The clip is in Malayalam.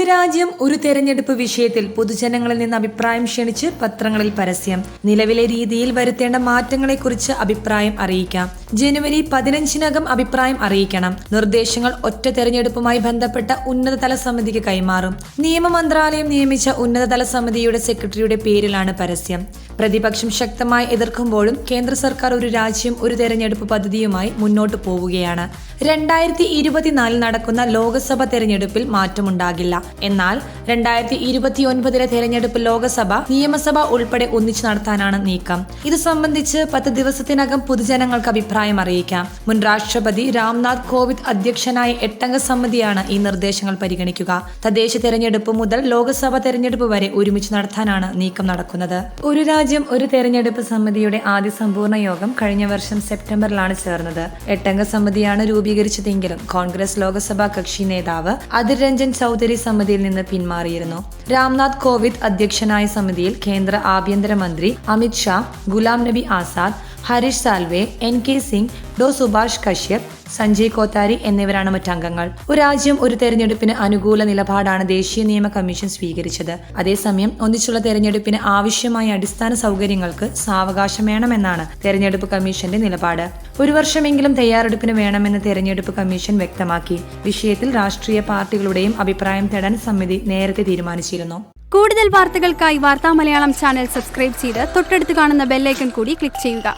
ഒരു രാജ്യം ഒരു തെരഞ്ഞെടുപ്പ് വിഷയത്തിൽ പൊതുജനങ്ങളിൽ നിന്ന് അഭിപ്രായം ക്ഷണിച്ച് പത്രങ്ങളിൽ പരസ്യം. നിലവിലെ രീതിയിൽ വരുത്തേണ്ട മാറ്റങ്ങളെക്കുറിച്ച് അഭിപ്രായം അറിയിക്കാം. ജനുവരി പതിനഞ്ചിനകം അഭിപ്രായം അറിയിക്കണം. നിർദ്ദേശങ്ങൾ ഒറ്റ തെരഞ്ഞെടുപ്പുമായി ബന്ധപ്പെട്ട ഉന്നതതല സമിതിക്ക് കൈമാറും. നിയമ മന്ത്രാലയം നിയമിച്ച ഉന്നതതല സമിതിയുടെ സെക്രട്ടറിയുടെ പേരിലാണ് പരസ്യം. പ്രതിപക്ഷം ശക്തമായി എതിർക്കുമ്പോഴും കേന്ദ്ര സർക്കാർ ഒരു രാജ്യം ഒരു തെരഞ്ഞെടുപ്പ് പദ്ധതിയുമായി മുന്നോട്ടു പോവുകയാണ്. രണ്ടായിരത്തി ഇരുപത്തിനാലിൽ നടക്കുന്ന ലോക്സഭ തെരഞ്ഞെടുപ്പിൽ മാറ്റമുണ്ടാകില്ല. എന്നാൽ രണ്ടായിരത്തി ഇരുപത്തി ഒൻപതിലെ തെരഞ്ഞെടുപ്പ് ലോക്സഭ നിയമസഭ ഉൾപ്പെടെ ഒന്നിച്ചു നടത്താനാണ് നീക്കം. ഇത് സംബന്ധിച്ച് പത്ത് ദിവസത്തിനകം പൊതുജനങ്ങൾക്ക് അഭിപ്രായം അറിയിക്കാം. മുൻ രാഷ്ട്രപതി രാംനാഥ് കോവിന്ദ് അധ്യക്ഷനായ എട്ടംഗ സമിതിയാണ് ഈ നിർദ്ദേശങ്ങൾ പരിഗണിക്കുക. തദ്ദേശ തെരഞ്ഞെടുപ്പ് മുതൽ ലോക്സഭ തെരഞ്ഞെടുപ്പ് വരെ ഒരുമിച്ച് നടത്താനാണ് നീക്കം നടക്കുന്നത്. ഒരു രാജ്യം ഒരു തെരഞ്ഞെടുപ്പ് സമിതിയുടെ ആദ്യ സമ്പൂർണ യോഗം കഴിഞ്ഞ വർഷം സെപ്റ്റംബറിലാണ് ചേർന്നത്. എട്ടംഗ സമിതിയാണ് രൂപീകരിച്ചതെങ്കിലും കോൺഗ്രസ് ലോക്സഭാ കക്ഷി നേതാവ് അതിർ രഞ്ജൻ ചൌധരി സമിതിയിൽ നിന്ന് പിന്മാറിയിരുന്നു. രാംനാഥ് കോവിന്ദ് അധ്യക്ഷനായ സമിതിയിൽ കേന്ദ്ര ആഭ്യന്തരമന്ത്രി Amit Shah Ghulam Nabi Azad Harish Salve N K Singh Dr Subhash Kashyap Sanjay Kothari എന്നിവരാണ് മറ്റംഗങ്ങൾ. ഒരു രാജ്യം ഒരു തെരഞ്ഞെടുപ്പിന് അനുകൂല നിലപാടാണ് ദേശീയ നിയമ കമ്മീഷൻ സ്വീകരിച്ചത്. അതേസമയം ഒന്നിച്ചുള്ള തെരഞ്ഞെടുപ്പിന് ആവശ്യമായ അടിസ്ഥാന സൗകര്യങ്ങൾക്ക് സാവകാശം വേണമെന്നാണ് തെരഞ്ഞെടുപ്പ് കമ്മീഷന്റെ നിലപാട്. ഒരു വർഷമെങ്കിലും തയ്യാറെടുപ്പിന് വേണമെന്ന് തെരഞ്ഞെടുപ്പ് കമ്മീഷൻ വ്യക്തമാക്കി. വിഷയത്തിൽ രാഷ്ട്രീയ പാർട്ടികളുടെയും അഭിപ്രായം തേടാൻ സമിതി നേരത്തെ തീരുമാനിച്ചിരുന്നു. കൂടുതൽ വാർത്തകൾക്കായി വാർത്താ മലയാളം ചാനൽ സബ്സ്ക്രൈബ് ചെയ്ത് തൊട്ടടുത്ത് കാണുന്ന ബെല്ലൈക്കൺ കൂടി ക്ലിക്ക് ചെയ്യുക.